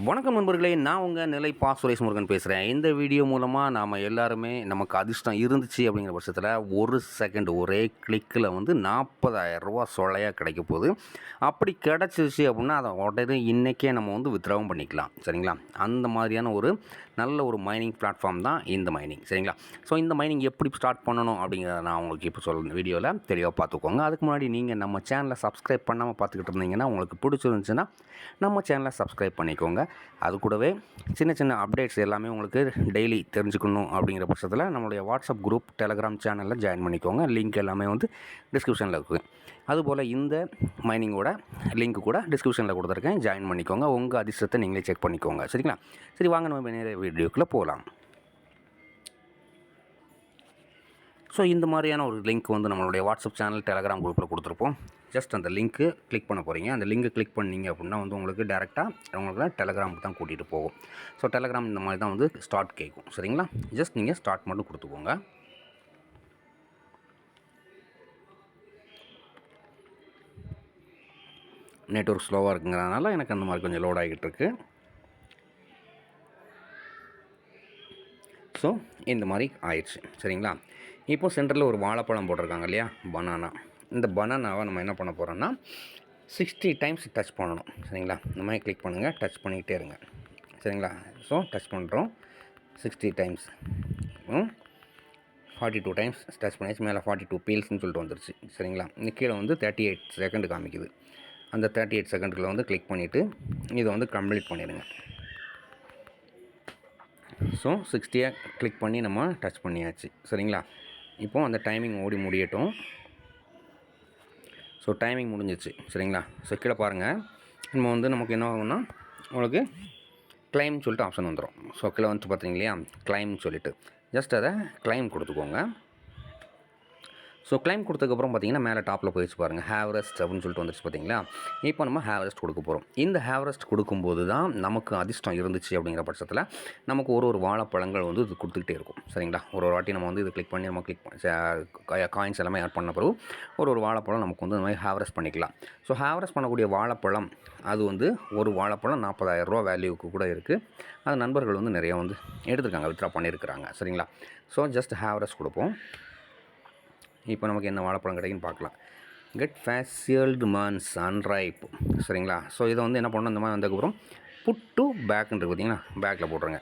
வணக்கம் நண்பர்களே நான் உங்கள் நிலை பா சுரேஷ் முருகன் பேசுகிறேன் இந்த வீடியோ மூலமாக நாம் எல்லாருமே நமக்கு அதிர்ஷ்டம் இருந்துச்சு அப்படிங்கிற பட்சத்தில் ஒரு செகண்ட் ஒரே கிளிக்கில் வந்து 40000 ரூபா சொலையாக கிடைக்க போகுது. அப்படி கிடச்சிருச்சு அப்படின்னா அதை உடனே இன்றைக்கே நம்ம வந்து வித்ராவும் பண்ணிக்கலாம். சரிங்களா? அந்த மாதிரியான ஒரு நல்ல ஒரு மைனிங் பிளாட்ஃபார்ம் தான் இந்த மைனிங் சரிங்களா? ஸோ இந்த மைனிங் எப்படி ஸ்டார்ட் பண்ணணும் அப்படிங்கிறத நான் உங்களுக்கு இப்போ சொல்ல வீடியோவில் தெளிவாக பார்த்துக்கோங்க. அதுக்கு முன்னாடி நீங்கள் நம்ம சேனலை சப்ஸ்கிரைப் பண்ணாமல் பார்த்துக்கிட்டு இருந்தீங்கன்னா உங்களுக்கு பிடிச்சிருந்துச்சுன்னா நம்ம சேனலை சப்ஸ்கிரைப் பண்ணிக்கோங்க. அது கூடவே சின்ன சின்ன அப்டேட்ஸ் எல்லாமே உங்களுக்கு டெய்லி தெரிஞ்சுக்கணும் அப்படிங்கிற பட்சத்தில் நம்மளுடைய வாட்ஸ்அப் குரூப் டெலகிராம் சேனலில் ஜாயின் பண்ணிக்கோங்க. லிங்க் எல்லாமே வந்து டிஸ்கிரிப்ஷனில் இருக்குது. அதுபோல் இந்த மைனிங்கோட லிங்க் கூட டிஸ்கிரிப்ஷனில் கொடுத்துருக்கேன். ஜாயின் பண்ணிக்கோங்க. உங்கள் அதிர்ஷ்டத்தை நீங்களே செக் பண்ணிக்கோங்க. சரிங்களா? சரி வாங்க நம்ம நேர வீடியோக்குள்ளே போகலாம் ஸோ இந்த மாதிரியான ஒரு லிங்க் வந்து நம்மளுடைய வாட்ஸ்அப் சேனல் டெலகிராம் குரூப்பில் கொடுத்துருப்போம். ஜஸ்ட் அந்த லிங்க்கு கிளிக் பண்ண போகிறீங்க அந்த லிங்க்கு கிளிக் பண்ணீங்க அப்படின்னா வந்து உங்களுக்கு டேரெக்டாக உங்களுக்கு டெலகிராமுக்கு தான் கூட்டிகிட்டு போகும். ஸோ டெலகிராம் இந்த மாதிரி தான் வந்து ஸ்டார்ட் கேட்கும். சரிங்களா? ஜஸ்ட் நீங்கள் ஸ்டார்ட் மட்டும் கொடுத்துக்கோங்க. நெட்ஒர்க் ஸ்லோவாக இருக்குங்கிறதுனால எனக்கு அந்த மாதிரி கொஞ்சம் லோட் ஆகிட்டு இருக்கு. ஸோ இந்த மாதிரி ஆயிடுச்சு. சரிங்களா? இப்போ சென்டரில் ஒரு வாழைப்பழம் போட்டிருக்காங்க இல்லையா? பனானா இந்த பனானாவை நம்ம என்ன பண்ண போகிறோம்னா சிக்ஸ்டி டைம்ஸ் டச் பண்ணணும். சரிங்களா? இந்த மாதிரி கிளிக் பண்ணுங்கள் டச் பண்ணிக்கிட்டே இருங்க. சரிங்களா? ஸோ டச் பண்ணுறோம் sixty times forty two times touch பண்ணியாச்சு. மேலே ஃபார்ட்டி டூ பீல்ஸ்னு சொல்லிட்டு வந்துருச்சு. சரிங்களா? இந்த கீழே வந்து தேர்ட்டி எயிட் செகண்ட் காமிக்குது. அந்த தேர்ட்டி எயிட் செகண்டுக்குள்ள வந்து கிளிக் பண்ணிவிட்டு இதை வந்து கம்ப்ளீட் பண்ணிடுங்க. ஸோ சிக்ஸ்டியாக கிளிக் பண்ணி நம்ம டச் பண்ணியாச்சு. சரிங்களா? இப்போது அந்த டைமிங் ஓடி முடியட்டும். ஸோ டைமிங் முடிஞ்சிச்சு. சரிங்களா? ஸோ கீழே பாருங்கள் நம்ம வந்து நமக்கு என்ன ஆகும்னா உங்களுக்கு கிளைம் சொல்லிட்டு ஆப்ஷன் வந்துடும் ஸோ கீழே வந்துட்டு பார்த்தீங்க இல்லையா? கிளைம் சொல்லிவிட்டு ஜஸ்ட் அதை கிளைம் கொடுத்துக்கோங்க. ஸோ கிளைம் கொடுத்ததுக்கப்புறம் பார்த்தீங்கன்னா மேலே டாப்பில் போயிடுச்சு பாருங்கள் ஹேவரஸ்ட் அப்படின்னு சொல்லிட்டு வந்துருச்சு பார்த்தீங்களா? இப்போ நம்ம ஹேவரஸ்ட் கொடுக்க போகிறோம் இந்த ஹேவரஸ்ட் கொடுக்கும்போது தான் நமக்கு அதிர்ஷ்டம் இருந்துச்சு அப்படிங்கிற பட்சத்தில் நமக்கு ஒரு ஒரு வாழைப்பழங்கள் வந்து இது கொடுத்துக்கிட்டே இருக்கும். சரிங்களா? ஒரு ஒரு வாட்டி நம்ம வந்து இது கிளிக் பண்ணி நம்ம கிளிக் காயின்ஸ் எல்லாமே ஆட் பண்ண பிறகு ஒரு ஒரு வாழைப்பழம் நமக்கு வந்து இந்த மாதிரி ஹேவரஸ் பண்ணிக்கலாம். ஸோ ஹேவரஸ் பண்ணக்கூடிய வாழைப்பழம் அது வந்து ஒரு வாழைப்பழம் நாற்பதாயிரம் ரூபா வேல்யூக்கு கூட இருக்குது அது நண்பர்கள் வந்து நிறையா வந்து எடுத்துருக்காங்க வித்ரா பண்ணியிருக்கிறாங்க. சரிங்களா? ஸோ ஜஸ்ட் ஹேவரஸ்ட் கொடுப்போம். இப்போ நமக்கு என்ன வாழைப்பழம் கிடைக்குன்னு பார்க்கலாம். கெட் ஃபேசியல்டு மான்ஸ் அன்ரைப் சரிங்களா? ஸோ இதை வந்து என்ன பண்ணணும்? இந்த மாதிரி வந்ததுக்கப்புறம் புட் டு பேக்குன்றது பார்த்தீங்களா பேக்கில் போட்டுருங்க.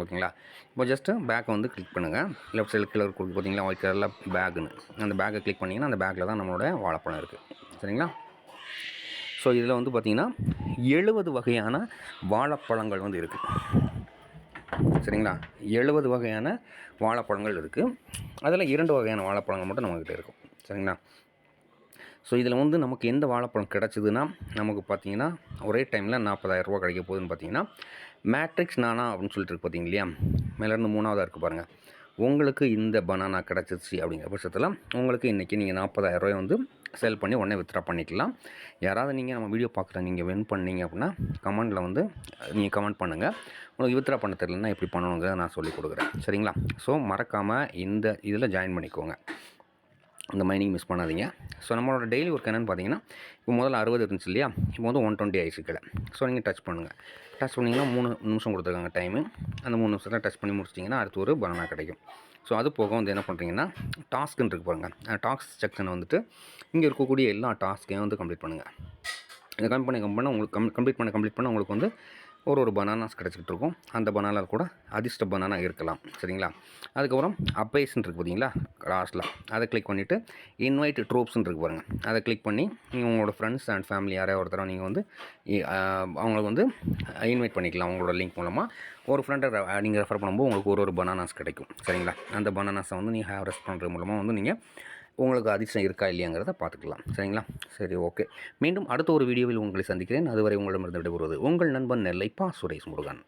ஓகேங்களா? இப்போ ஜஸ்ட்டு பேக்கை வந்து கிளிக் பண்ணுங்கள் லெஃப்ட் சைடில் கீழே கொடுத்து பார்த்தீங்களா ஒயிட் கலரில் பேக்குன்னு அந்த பேக்கை கிளிக் பண்ணிங்கன்னா அந்த பேக்கில் தான் நம்மளோட வாழைப்பழம் இருக்குது சரிங்களா? ஸோ இதில் வந்து பார்த்திங்கன்னா எழுபது வகையான வாழைப்பழங்கள் வந்து இருக்குது சரிங்களா? எழுபது வகையான வாழைப்பழங்கள் இருக்குது அதில் இரண்டு வகையான வாழைப்பழங்கள் மட்டும் நம்மக்கிட்ட இருக்கும். சரிங்களா? ஸோ இதில் வந்து நமக்கு எந்த வாழைப்பழம் கிடச்சிதுன்னா நமக்கு பார்த்தீங்கன்னா ஒரே டைமில் நாற்பதாயிரம் ரூபா கிடைக்க போகுதுன்னு பார்த்தீங்கன்னா மேட்ரிக்ஸ் நானா அப்படின்னு சொல்லிட்டு இருக்கு பார்த்தீங்க இல்லையா? மேலேருந்து மூணாவதாக இருக்குது பாருங்கள் உங்களுக்கு இந்த பனானா கிடச்சிச்சு அப்படிங்கிற பட்சத்தில் உங்களுக்கு இன்றைக்கி நீங்கள் நாற்பதாயிரம் ரூபாய் வந்து செல் பண்ணி உடனே வித்ரா பண்ணிக்கலாம். யாராவது நீங்கள் நம்ம வீடியோ பார்க்குற நீங்கள் வின் பண்ணீங்க அப்படின்னா கமெண்டில் வந்து நீங்கள் கமெண்ட் பண்ணுங்கள் உங்களுக்கு வித்ரா பண்ண தெரியலன்னா எப்படி பண்ணணுங்கிறத நான் சொல்லிக் கொடுக்குறேன். சரிங்களா? ஸோ மறக்காமல் இந்த இதில் ஜாயின் பண்ணிக்கோங்க. அந்த மைனிங் மிஸ் பண்ணாதீங்க. ஸோ நம்மளோட டெய்லி ஒர்க் என்னென்னு பார்த்தீங்கன்னா இப்போ முதல்ல அறுபது இருந்துச்சு இல்லையா இப்போ வந்து ஒன் டுவெண்ட்டி ஆயிடுச்சு கீழே. ஸோ நீங்கள் டச் பண்ணுங்கள் டச் பண்ணிங்கன்னா மூணு நிமிஷம் கொடுத்துருக்காங்க டைமு அந்த மூணு நிமிஷத்தில் டச் பண்ணி முடிச்சிட்டிங்கன்னா அடுத்து ஒரு பனானா கிடைக்கும். ஸோ அது போக வந்து என்ன பண்ணுறீங்கன்னா டாஸ்க்குன்னு இருக்கு பாருங்கள் டாஸ்க் செக்ஷனை வந்துட்டு இங்கே இருக்கக்கூடிய எல்லா டாஸ்க்கையும் வந்து கம்ப்ளீட் பண்ணுங்கள் இதை கம்ப்ளீட் பண்ணி கம்ப்ளீட் பண்ண உங்களுக்கு கம் கம்ப்ளீட் பண்ண கம்ப்ளீட் பண்ண உங்களுக்கு வந்து ஒரு ஒரு பனானாஸ் கிடச்சிக்கிட்டு இருக்கும் அந்த பனானா கூட அதிர்ஷ்ட பனானா இருக்கலாம். சரிங்களா? அதுக்கப்புறம் அப்பேஸ்ன்னு இருக்குது பார்த்தீங்களா லாஸ்ட்டில் அதை கிளிக் பண்ணிவிட்டு இன்வைட் ட்ரூப்ஸ்ன்னு இருக்கு பாருங்கள் அதை கிளிக் பண்ணி நீங்கள் உங்களோட ஃப்ரெண்ட்ஸ் அண்ட் ஃபேமிலி யாரையோ ஒருத்தர நீங்கள் வந்து அவங்களுக்கு வந்து இன்வைட் பண்ணிக்கலாம். உங்களோட லிங்க் மூலமாக ஒரு ஃப்ரெண்டை நீங்கள் ரெஃபர் பண்ணும்போது உங்களுக்கு ஒரு ஒரு பனானாஸ் கிடைக்கும். சரிங்களா? அந்த பனானாஸை வந்து நீங்கள் ஹேவரஸ்ட் பண்ணுறது மூலமாக வந்து நீங்கள் உங்களுக்கு அதிர்ஷ்டம் இருக்கா இல்லையாங்கிறத பார்த்துக்கலாம். சரிங்களா? சரி ஓகே. மீண்டும் அடுத்த ஒரு வீடியோவில் உங்களை சந்திக்கிறேன். அதுவரை உங்களிடமிருந்து விடைபெறுவது உங்கள் நண்பன் நெல்லை பா சுரேஷ் முருகன்.